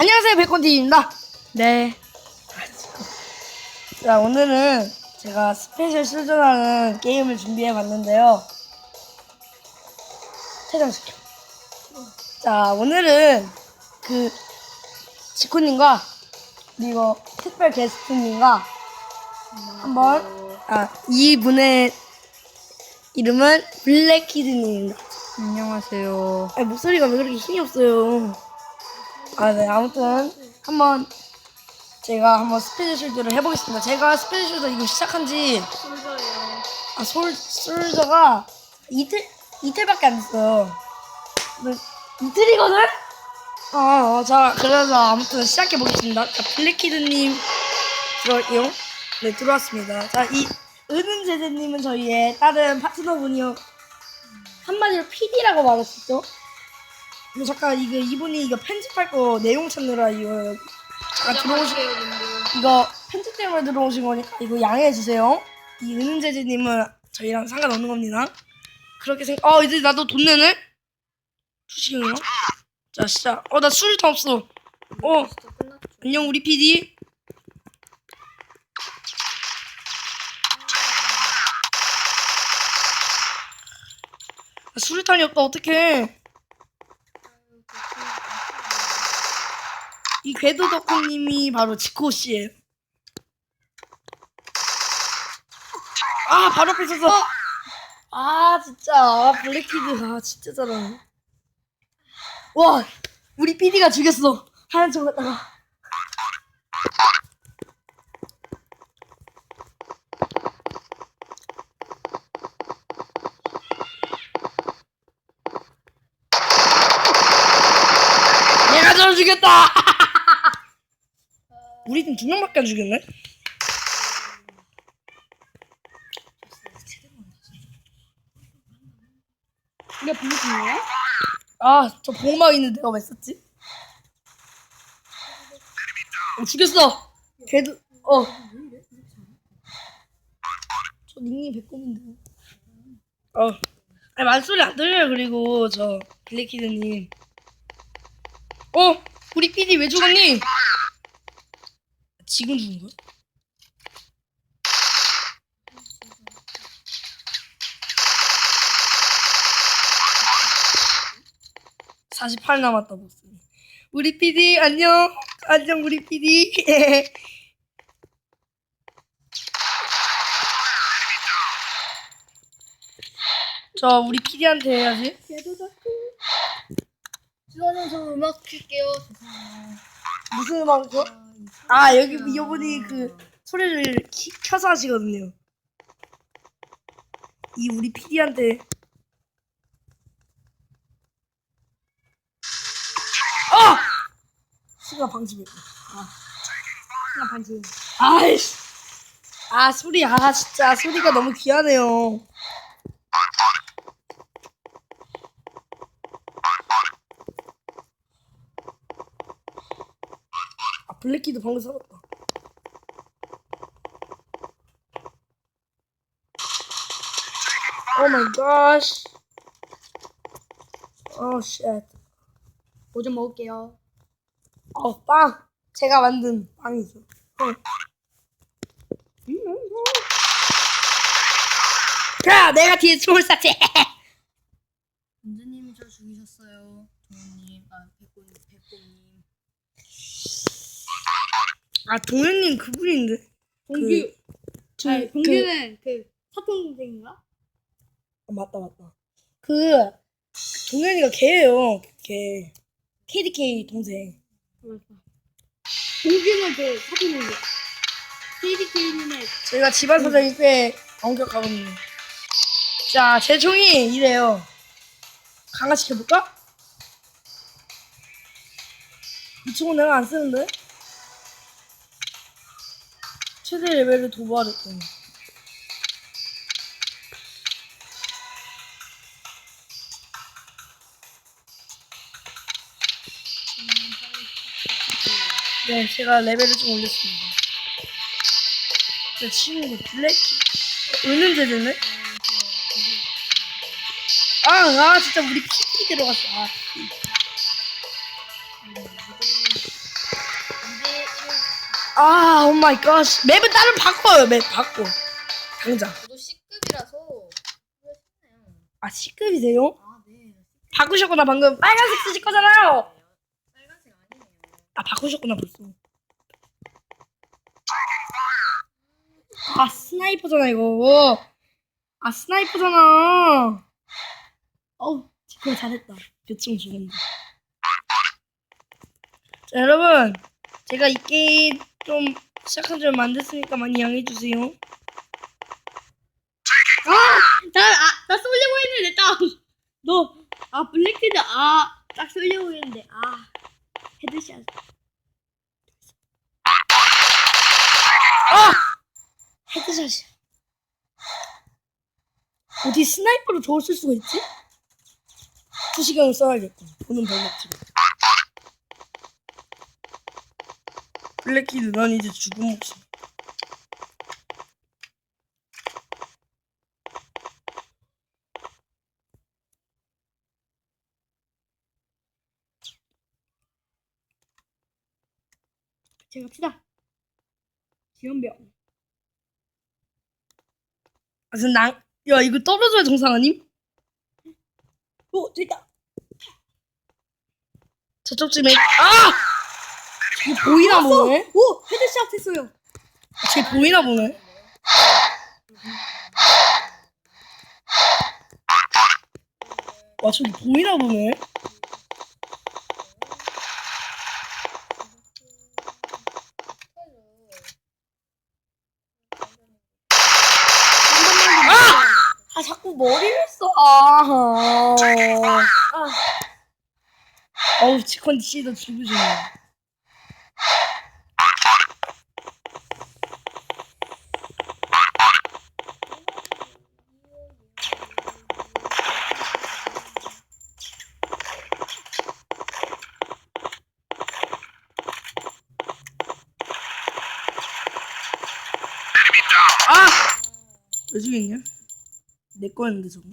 안녕하세요 백건TV입니다 네. 자 오늘은 제가 스페셜 실전하는 게임을 준비해 봤는데요 퇴장시켜 자 오늘은 그 지코님과 그리고 특별 게스트님과 한번 아 이분의 이름은 블랙키드님입니다 안녕하세요. 아, 목소리가 왜 그렇게 힘이 없어요? 아, 네. 아무튼 한번 제가 한번 스페셜 쉴드를 해보겠습니다. 제가 스페셜 쉴드 이거 시작한 지 아, 솔, 솔저가 이틀, 이틀밖에 안 됐어요. 네, 이틀이거든? 어, 어, 자, 그래서 아무튼 시작해보겠습니다. 자, 블랙키드님 들어요. 네, 들어왔습니다. 자, 이 은은제재님은 저희의 다른 파트너분이요. 한마디로 PD라고 말했었죠. 근데 잠깐 이거 이분이 이거 편집할 거 내용 찾느라 이거 잠깐 들어오신 이거 편집 때문에 들어오신 거니까 이거 양해해 주세요. 이 은은재재님은 저희랑 상관없는 겁니다. 그렇게 생각. 어 이제 나도 돈 내네. 주식이요. 자 시작. 어나 술도 없어. 어 안녕 우리 PD. 아, 수류탄이 없다 어떡해 이 궤도 덕후님이 바로 지코 씨예요. 아 바로 앞에 있었어 아 진짜. 아, 블랙키드 아 진짜 잘하네. 와 우리 PD가 죽였어. 하얀 척 갖다가. 내가 저를 죽였다 우리 팀 두 명밖에 안 죽였네 이게 블루팀이에요? 아, 저 보호막 있는 데가 왜 썼지? 어, 죽였어! 걔도, 어. 저 닉님 백곰인데. 어. 아니, 말소리 안 들려요, 그리고, 저, 블랙키드님. 어! 우리 PD 왜 죽었니? 지금 죽은 거야? (48) 남았다 보스 우리 PD 안녕 안녕 우리 PD 저 우리 PD한테 해야지 주원님 저 음악 킬게요. 무슨 음악이죠? 아 여기 이분이 그 소리를 키, 켜서 하시거든요. 이 우리 PD한테 아 시가 방심했다. 아 시가 방심. 아이씨 아 소리 아 진짜 소리가 너무 귀하네요. 블랙키드 방금 살았다. 오 마이 갓. 오 쉣. 뭐좀 먹을게요. 어, 빵. 제가 만든 빵이 있어. 어. 야, 내가 뒤에 총을 쐈지. 은주님이 저 죽이셨어요. 동훈님, 아 백곰, 백곰님. 아, 동현님 그분인데. 동규. 그, 아, 동규는 그 사촌 동생인가? 어, 맞다, 맞다. 그, 동현이가 걔예요. 걔. KDK 동생. 맞아. 동규는 그 사촌 동생. KDK님의 제가 집안 사정이 꽤 엄격하거든요. 자, 제 총이 이래요. 강화시켜볼까? 이 총은 내가 안 쓰는데? 최대 레벨을 도발했더니. 네, 제가 레벨을 좀 올렸습니다. 제 친구 블랙 은은제드네? 아, 아 진짜 우리 PT 들어갔어. 아, 아, 오 마이 갓. 맵을 따로 바꿔요. 맵 바꿔. 당장. 저도 C급이라서. 아, C급이세요? 아 네. 바꾸셨구나, 방금. 빨간색 쓰실 거잖아요. 빨간색 아니네요. 아, 바꾸셨구나, 벌써. 아, 스나이퍼잖아, 이거. 아, 스나이퍼잖아. 어우, 그거 잘했다. 교총 죽었네. 자, 여러분. 제가 이 게임 좀 시작한 지 얼마 안 됐으니까 많이 양해해주세요. 나, 아, 나 쏠려고 했는데, 딱. 너, 아, 블랙헤드, 아, 딱 쏠려고 했는데, 아. 헤드샷. 아! 헤드샷이야. 어디 스나이퍼로 저걸 쓸 수가 있지? 투시경을 써야겠다. 보는 방법지로. 블랙키드, 난 이제 죽은 목숨. 제가 갑시다. 지연병. 아, 전 난, 야, 이거 떨어져야 정상 아님? 오, 됐다. 저쪽쯤에, 아! 저게 보이나 보네? 오, 헤드샷 했어요. 쟤 보이나 보네? 와, 저기 보이나 보네? 아, 자꾸 머리를 써. 아, 어우, 치컨 씨도 죽으셨네. 아! 왜 죽였냐? 내 거였는데, 저거.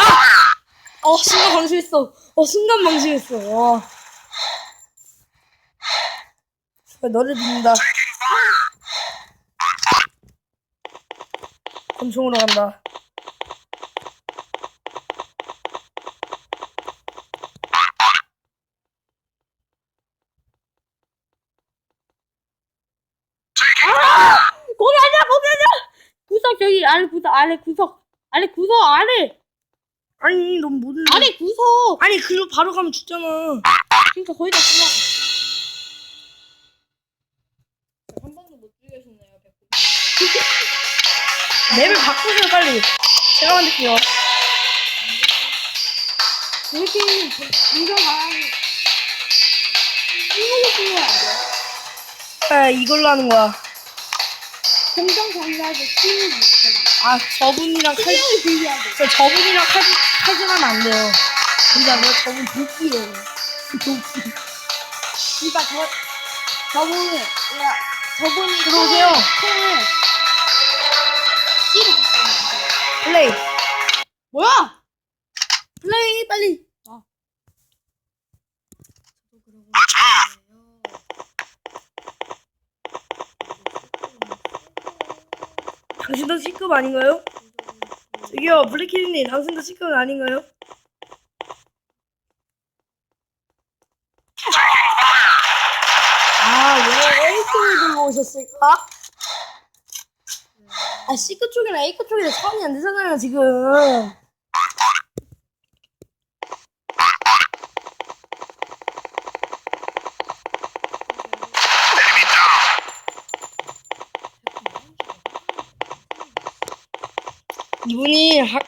아! 어, 순간 방심했어. 어, 순간 방심했어. 와. 너를 믿는다. 권총으로 간다. 거기 아니야, 거기 아니야! 구석, 저기, 아래 구석, 아래 구석. 아래 구석, 아래! 아니, 넌 모르는. 아래 구석! 아니, 그리고 바로 가면 죽잖아. 그러니까 거의 다 끝나. 한 번도 못 죽여주네요. 백구. 맵을 바꾸세요, 빨리. 제가 만들게요. 이렇게, 이거 가야지. 이걸로 쓰면 안 돼. 아, 이걸로 하는 거야. 공정 정리하게 키우기 있잖아. 아, 저분이랑 칼, 비교해야 돼. 저 저분이랑 칼, 칼질하면 안 돼요. 근데 왜 저분 도끼예요. 도끼. 그러니까 저, 저분은, 야, 저분이 들어오세요. 콩을 C로 바꾸는 플레이. 뭐야? 플레이, 빨리. 저도 그러고 있어요. 당신도 C급 아닌가요? 저기요, 블랙키드님, 당신도 C급 아닌가요? 아, 왜 A급을 들고 오셨을까? 아, C급 쪽이랑 A급 쪽이랑 차원이 안 되잖아요, 지금. 이분이 학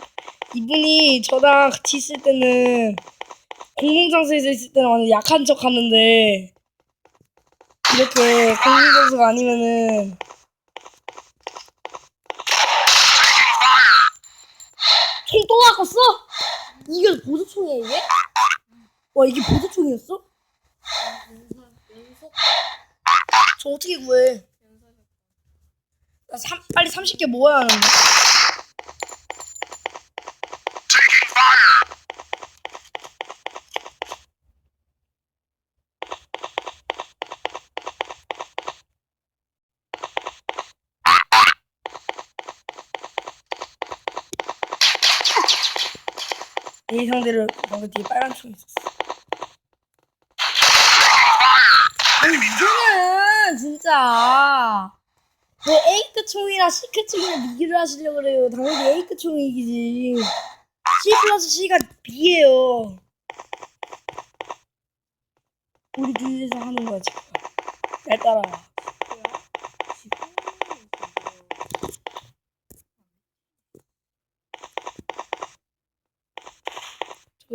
이분이 저랑 같이 있을 때는 공공장소에서 있을 때는 완전 약한 척 하는데 이렇게 공공장소가 아니면은 총 또 바꿨어? 이게 보조총이야 이게? 와 이게 보조총이었어? 저 어떻게 구해? 나 삼, 빨리 30개 모아야 하는데. 이 상대를 방금 뒤에 빨간 총이 있었어. 아니 이거는 진짜 왜 에이크 총이랑 C크 총이랑 비교를 하시려고 그래요? 당연히 에이크 총이 이기지. C 플러스 C가 B예요. 우리 둘이서 하는 거야 지금. 날 따라와.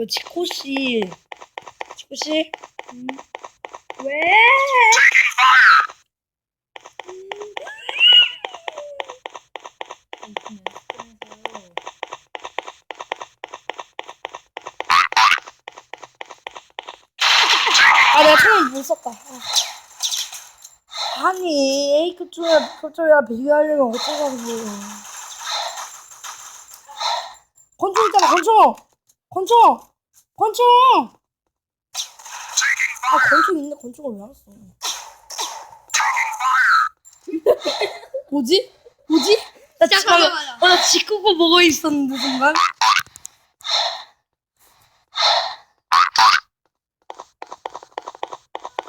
저 지코 씨, 지코 씨. 왜? 아 내가 총을 못 썼다. 아. 아니 에이크 총이랑 표총이랑 비교하려면 어쩌자고. 권총 있잖아 권총. 권총. 권총. 아 권총 있네 권총을 왜안 써? 뭐지? 뭐지? 나 지금 잠깐만. 어, 나 지꾸고 보고 있었는데 순간.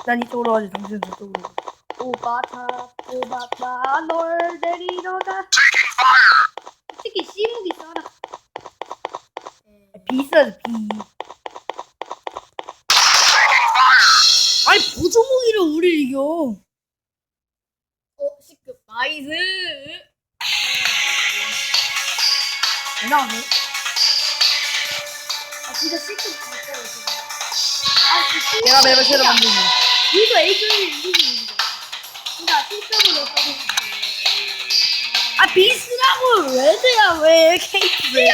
난 이쪽으로 가지 당신은 저쪽으로 가. 오바타 오바타 널 데리러 가. 특히 씨무기 써라. 비 있어야지 비 아니 보조무기를 우리 이겨 어 C급 나이스. 대단하네 아 진짜 C급 갈까요 지금? 아 진짜 내가 맵을 새로 이기고 있는 거야. 그러니까 C급으로 써주세요. 아 비스라고 레드야 왜 케이크 왜 C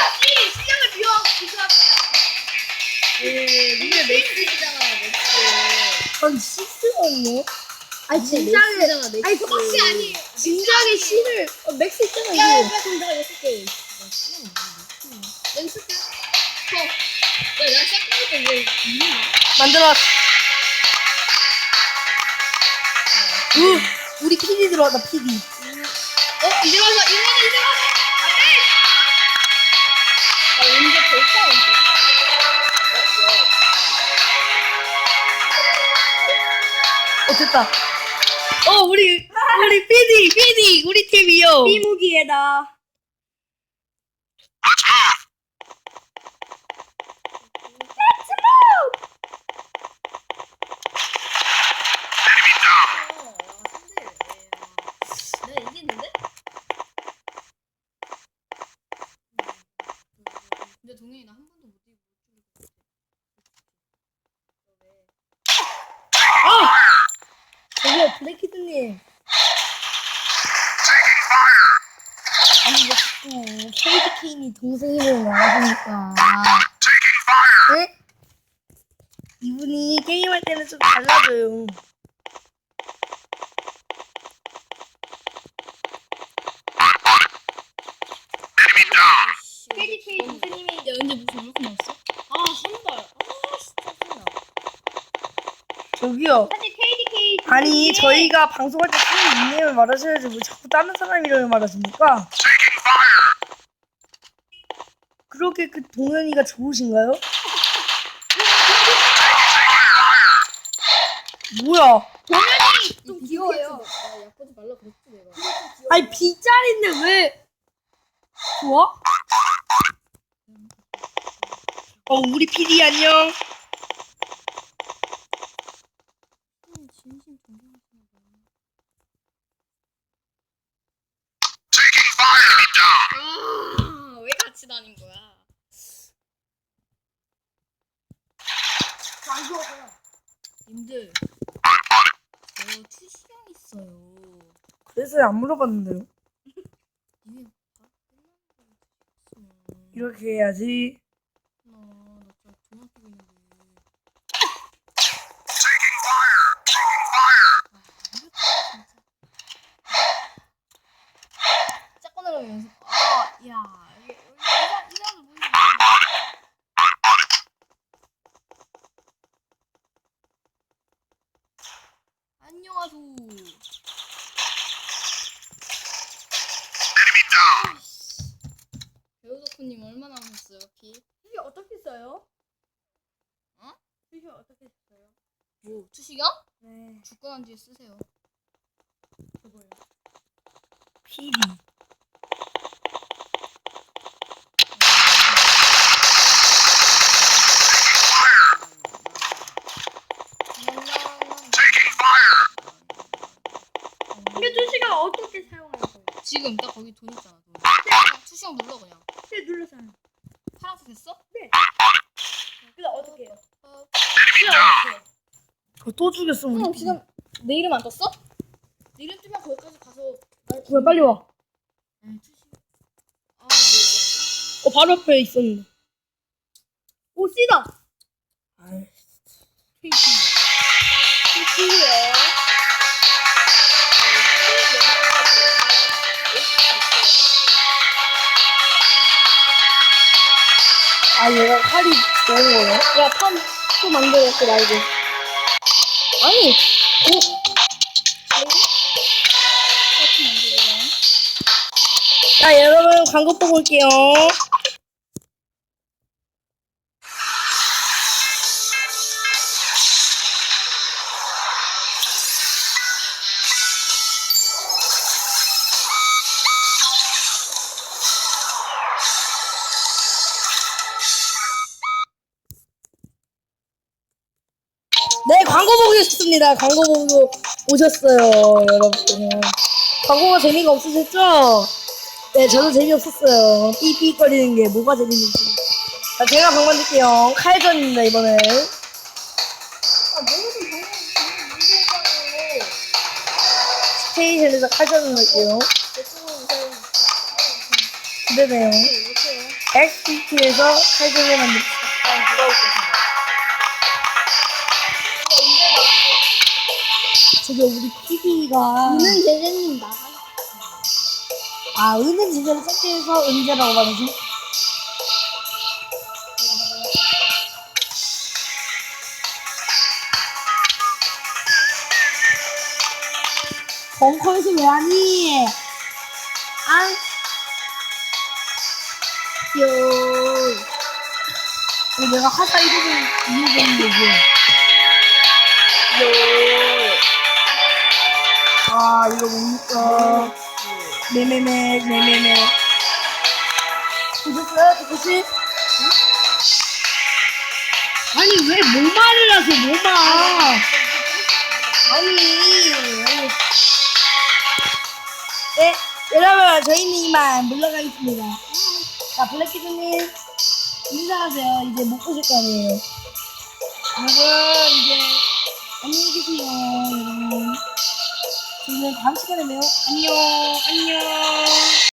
실력을 비교하고 비교합시다. 니네 맥스잖아 맥스. 전 시스였네 아니 맥스잖아 맥스. 아니 그 맥스 아니에요. 진작에 C를 어, 맥스 있잖아 야, 이거 야, 그럼 내가 여섯 개. 맥스 때. 어. 야나 시작할 때왜 만들었어 우 우리 PD 들어왔다 PD 어 이제 와서 이제 와서. 안돼. 나 언제 볼까 언제. 됐다 어 우리 우리 PD PD 우리 팀이요? 근데 동현이 나한 번도 저기요 블랙키드님 아니 왜 자꾸 케이드 케인이 동생 이름을 말하십니까 네? 이분이 게임할 때는 좀 달라져요 KDK 선생님이 야 근데 무슨 이렇게 나왔어? 아 한 발. 아 진짜 짜증나. 저기요 사실 KDK 아니 저희가 방송할 때 쓰는 닉네임을 말하셔야지 왜 자꾸 다른 사람 이름을 말하십니까? 그렇게 그 동현이가 좋으신가요? 뭐야 좀 귀여워요. 나 약보지 말라 그랬지 내가. 아니 빗자리인데 왜 좋아? 어 우리 PD 안녕 진심 존경하시나 봐. 아, 왜 같이 다닌 거야? 안 좋아서요. 님들, 저 투시형 있어요. 그래서 안 물어봤는데요 니네 다 끝나는 거 있어. 이렇게 해야지 나, 나 진짜 전화 끼고 있는데. 아, 이거 진짜. 안녕하소. 배우덕후님 얼마나 하셨어요, 피? 수시 어떻게 써요? 어? 수시 어떻게 써요? 뭐, 투시경? 네. 죽고 난 뒤에 쓰세요. 저거요. PB. 근데 수시가 어떻게 사용할 거예요? 지금 딱 거기 돈 있잖아, 돈. 투시경 눌러, 그냥. 네 눌렀어요. 파란색 됐어? 근데 어떻게 해요? 어, 어떻게 해요? 또 죽였어 우리. 어, 지금 내 이름 안 떴어? 내 이름 뜨면 거기까지 가서 날 왜 빨리 와? 응, 투시. 아, 뭐. 어 바로 앞에 있었는데. 오 씨다. 아이. 수시요. 아 얘가 칼이 좋은 거네. 야, 판, 또 만들었어, 말고. 아니. 하여튼 만들어요. 자 여러분 광고 보고 올게요. 광고 보고 계셨습니다. 광고 보고 오셨어요 여러분. 광고가 재미가 없으셨죠? 네, 저도 재미없었어요. 삐삐거리는 게 뭐가 재밌는지. 자, 제가 방 만들게요. 칼전입니다, 이번엔. 스테이션에서 칼전을 할게요. 기대돼요. 엑스피티에서 칼전을 만듭시다. 저기 우리 PD가 저는 제재님 나가. 아 은은 진짜를 삭제해서 은재라고 말하지? 벙커에서 왜 하니? 아, 요. 왜 내가 하사 이름을 이해되는 거지? 아 뭡니까? 네네네 네네네. 보셨어요 조금씩? 아니 왜 목말을 하세요 목말 아니 아니. 네 여러분 저희는 이만 물러가겠습니다. 자 블랙키즈님 인사하세요. 이제 못 보실 거 아니에요. 여러분 이제 안녕히 계세요 여러분 저희는 다음 시간에 봬요. 안녕. 안녕